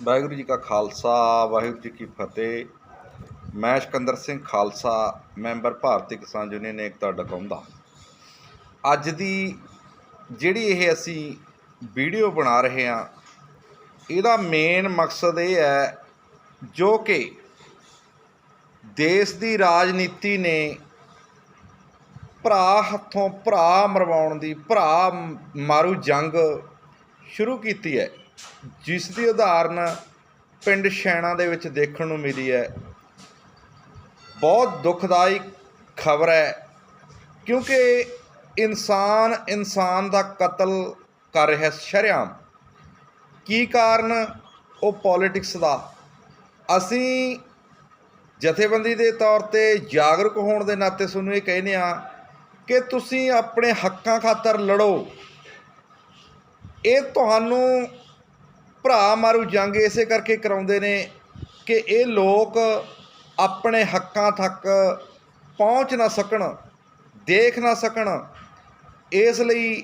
ਵਾਹਿਗੁਰੂ ਜੀ ਕਾ ਖਾਲਸਾ, ਵਾਹਿਗੁਰੂ ਜੀ ਕੀ ਫਤਿਹ। ਮੈਂ ਸਿਕੰਦਰ ਸਿੰਘ ਖਾਲਸਾ, ਮੈਂਬਰ ਭਾਰਤੀ ਕਿਸਾਨ ਯੂਨੀਅਨ ਏਕਤਾ ਡਕਾਉਂਦਾ ਅੱਜ ਦੀ ਜਿਹੜੀ ਇਹ ਅਸੀਂ ਵੀਡੀਓ ਬਣਾ ਰਹੇ ਹਾਂ, ਇਹਦਾ ਮੇਨ ਮਕਸਦ ਇਹ ਹੈ ਜੋ ਕਿ ਦੇਸ਼ ਦੀ ਰਾਜਨੀਤੀ ਨੇ ਭਰਾ ਹੱਥੋਂ ਭਰਾ ਮਰਵਾਉਣ ਦੀ, ਭਰਾ ਮਾਰੂ ਜੰਗ ਸ਼ੁਰੂ ਕੀਤੀ ਹੈ। ਜਿਸ ਦੀ ਉਦਾਹਰਨ ਪਿੰਡ ਸ਼ੈਣਾ ਦੇ ਵਿੱਚ ਦੇਖਣ ਨੂੰ ਮਿਲੀ ਹੈ। ਬਹੁਤ ਦੁਖਦਾਈ ਖਬਰ ਹੈ, ਕਿਉਂਕਿ ਇਨਸਾਨ ਇਨਸਾਨ ਦਾ ਕਤਲ ਕਰ ਰਿਹਾ ਸ਼ਰੇਆਮ। ਕੀ ਕਾਰਨ? ਉਹ ਪੋਲਿਟਿਕਸ ਦਾ। ਅਸੀਂ ਜਥੇਬੰਦੀ ਦੇ ਤੌਰ ਤੇ ਜਾਗਰੂਕ ਹੋਣ ਦੇ ਨਾਤੇ ਤੁਹਾਨੂੰ ਇਹ ਕਹਿੰਦੇ ਆ ਕਿ ਤੁਸੀਂ ਆਪਣੇ ਹੱਕਾਂ ਖਾਤਰ ਲੜੋ। ਇਹ ਤੁਹਾਨੂੰ ਭਰਾ ਮਾਰੂ ਜੰਗ ਇਸੇ ਕਰਕੇ ਕਰਾਉਂਦੇ ਨੇ ਕਿ ਇਹ ਲੋਕ ਆਪਣੇ ਹੱਕਾਂ ਤੱਕ ਪਹੁੰਚ ਨਾ ਸਕਣ, ਦੇਖ ਨਾ ਸਕਣ। ਇਸ ਲਈ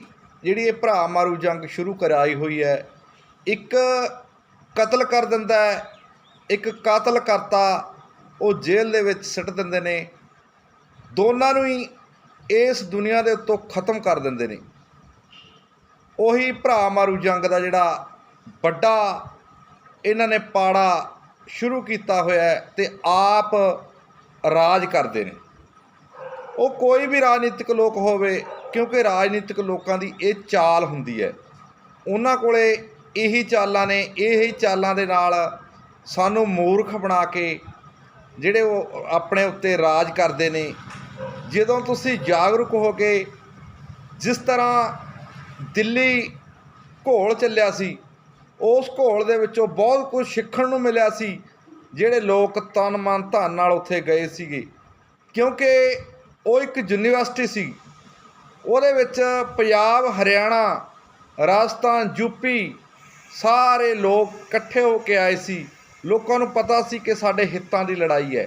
ਜਿਹੜੀ ਇਹ ਭਰਾ ਮਾਰੂ ਜੰਗ ਸ਼ੁਰੂ ਕਰਾਈ ਹੋਈ ਹੈ, ਇੱਕ ਕਤਲ ਕਰ ਦਿੰਦਾ ਹੈ, ਇੱਕ ਕਾਤਲ ਕਰਤਾ, ਉਹ ਜੇਲ੍ਹ ਦੇ ਵਿੱਚ ਸਿੱਟ ਦਿੰਦੇ ਨੇ। ਦੋਨਾਂ ਨੂੰ ਹੀ ਇਸ ਦੁਨੀਆ ਦੇ ਉੱਤੋਂ ਖਤਮ ਕਰ ਦਿੰਦੇ ਨੇ। ਉਹੀ ਭਰਾ ਮਾਰੂ ਜੰਗ ਦਾ ਜਿਹੜਾ ਵੱਡਾ ਇਹਨਾਂ ਨੇ ਪਾੜਾ ਸ਼ੁਰੂ ਕੀਤਾ ਹੋਇਆ ਹੈ ਤੇ ਆਪ ਰਾਜ ਕਰਦੇ ਨੇ। ਉਹ ਕੋਈ ਵੀ ਰਾਜਨੀਤਿਕ ਲੋਕ ਹੋਵੇ, ਕਿਉਂਕਿ ਰਾਜਨੀਤਿਕ ਲੋਕਾਂ ਦੀ ਇਹ ਚਾਲ ਹੁੰਦੀ ਹੈ। ਉਹਨਾਂ ਕੋਲੇ ਇਹੀ ਚਾਲਾਂ ਨੇ, ਇਹੀ ਚਾਲਾਂ ਦੇ ਨਾਲ ਸਾਨੂੰ ਮੂਰਖ ਬਣਾ ਕੇ ਜਿਹੜੇ ਉਹ ਆਪਣੇ ਉੱਤੇ ਰਾਜ ਕਰਦੇ ਨੇ। ਜਦੋਂ ਤੁਸੀਂ ਜਾਗਰੂਕ ਹੋ ਕੇ ਜਿਸ ਤਰ੍ਹਾਂ ਦਿੱਲੀ ਘੋਲ ਚੱਲਿਆ ਸੀ ਉਸ ਘੋਲ ਦੇ ਵਿੱਚੋਂ ਬਹੁਤ ਕੁਝ ਸਿੱਖਣ ਨੂੰ ਮਿਲਿਆ ਸੀ, ਜਿਹੜੇ ਲੋਕ ਤਨ ਮਨ ਧਨ ਨਾਲ ਉੱਥੇ ਗਏ ਸੀਗੇ। ਕਿਉਂਕਿ ਉਹ ਇੱਕ ਯੂਨੀਵਰਸਿਟੀ ਸੀ। ਉਹਦੇ ਵਿੱਚ ਪੰਜਾਬ, ਹਰਿਆਣਾ, ਰਾਜਸਥਾਨ ਯੂਪੀ ਸਾਰੇ ਲੋਕ ਇਕੱਠੇ ਹੋ ਕੇ ਆਏ ਸੀ। ਲੋਕਾਂ ਨੂੰ ਪਤਾ ਸੀ ਕਿ ਸਾਡੇ ਹਿੱਤਾਂ ਦੀ ਲੜਾਈ ਹੈ।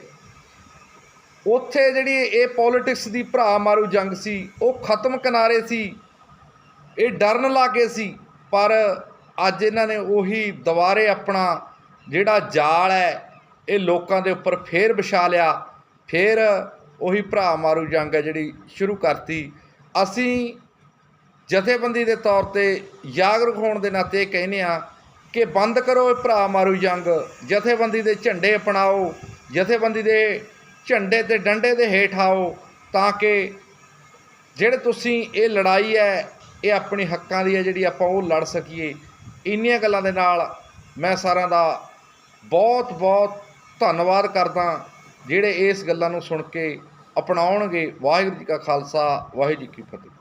ਉੱਥੇ ਜਿਹੜੀ ਇਹ ਪੋਲਿਟਿਕਸ ਦੀ ਭਰਾ ਮਾਰੂ ਜੰਗ ਸੀ, ਉਹ ਖਤਮ ਕਿਨਾਰੇ ਸੀ। ਇਹ ਡਰਨ ਲੱਗੇ ਸੀ, ਪਰ ਅੱਜ ਇਹਨਾਂ ਨੇ ਉਹੀ ਦੁਬਾਰੇ ਆਪਣਾ ਜਿਹੜਾ ਜਾਲ ਹੈ, ਇਹ ਲੋਕਾਂ ਦੇ ਉੱਪਰ ਫੇਰ ਵਿਛਾ ਲਿਆ। ਫੇਰ ਉਹੀ ਭਰਾ ਮਾਰੂ ਜੰਗ ਹੈ ਜਿਹੜੀ ਸ਼ੁਰੂ ਕਰਤੀ। ਅਸੀਂ ਜਥੇਬੰਦੀ ਦੇ ਤੌਰ ਤੇ ਜਾਗਰੂਕ ਹੋਣ ਦੇ ਨਾਤੇ ਇਹ ਕਹਿੰਦੇ ਆ ਕਿ ਬੰਦ ਕਰੋ ਇਹ ਭਰਾ ਮਾਰੂ ਜੰਗ। ਜਥੇਬੰਦੀ ਦੇ ਝੰਡੇ ਅਪਣਾਓ। ਜਥੇਬੰਦੀ ਦੇ ਝੰਡੇ ਤੇ ਡੰਡੇ ਦੇ ਹੇਠ ਆਓ ਤਾਂ ਕਿ ਜਿਹੜੇ ਤੁਸੀਂ ਇਹ ਲੜਾਈ ਹੈ, ਇਹ ਆਪਣੇ ਹੱਕਾਂ ਦੀ ਹੈ ਜਿਹੜੀ ਆਪਾਂ ਉਹ ਲੜ ਸਕੀਏ। ਇੰਨੀਆਂ ਗੱਲਾਂ ਦੇ ਨਾਲ ਮੈਂ ਸਾਰਿਆਂ ਦਾ ਬਹੁਤ ਬਹੁਤ ਧੰਨਵਾਦ ਕਰਦਾ ਜਿਹੜੇ ਇਸ ਗੱਲਾਂ ਨੂੰ ਸੁਣ ਕੇ ਅਪਣਾਉਣਗੇ। ਵਾਹਿਗੁਰੂ ਜੀ ਕਾ ਖਾਲਸਾ, ਵਾਹਿਗੁਰੂ ਜੀ ਕੀ ਫਤਿਹ।